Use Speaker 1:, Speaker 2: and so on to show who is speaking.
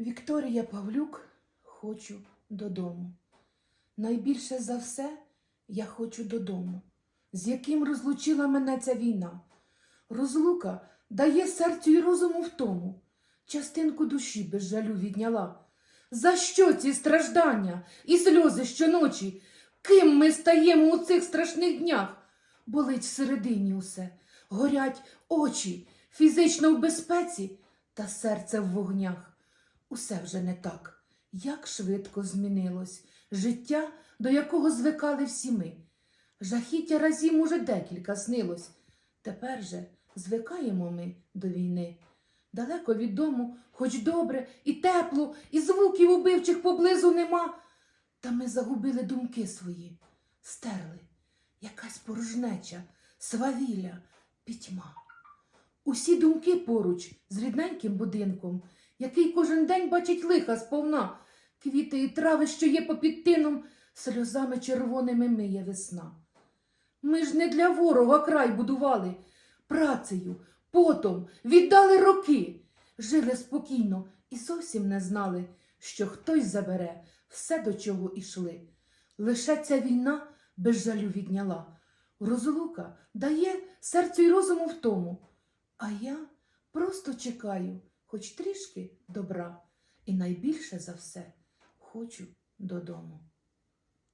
Speaker 1: Вікторія Павлюк, хочу додому. Найбільше за все я хочу додому, з яким розлучила мене ця війна. Розлука дає серцю й розуму втому, частинку душі без жалю відняла. За що ці страждання і сльози щоночі? Ким ми стаємо у цих страшних днях? Болить всередині усе, горять очі, фізично в безпеці та серце в вогнях. Усе вже не так. Як швидко змінилось життя, до якого звикали всі ми. Жахіття разів уже декілька снилось. Тепер же звикаємо ми до війни. Далеко від дому, хоч добре, і тепло, і звуків убивчих поблизу нема. Та ми загубили думки свої, стерли якась порожнеча, свавілля, пітьма. Усі думки поруч з рідненьким будинком, який кожен день бачить лиха сповна, квіти і трави, що є попід тином, сльозами червоними миє весна. Ми ж не для ворога край будували, працею, потом віддали роки, жили спокійно і зовсім не знали, що хтось забере все, до чого ішли. Лише ця війна без жалю відняла. Розлука дає серцю й розуму втому. А я просто чекаю, хоч трішки добра, і найбільше за все хочу додому.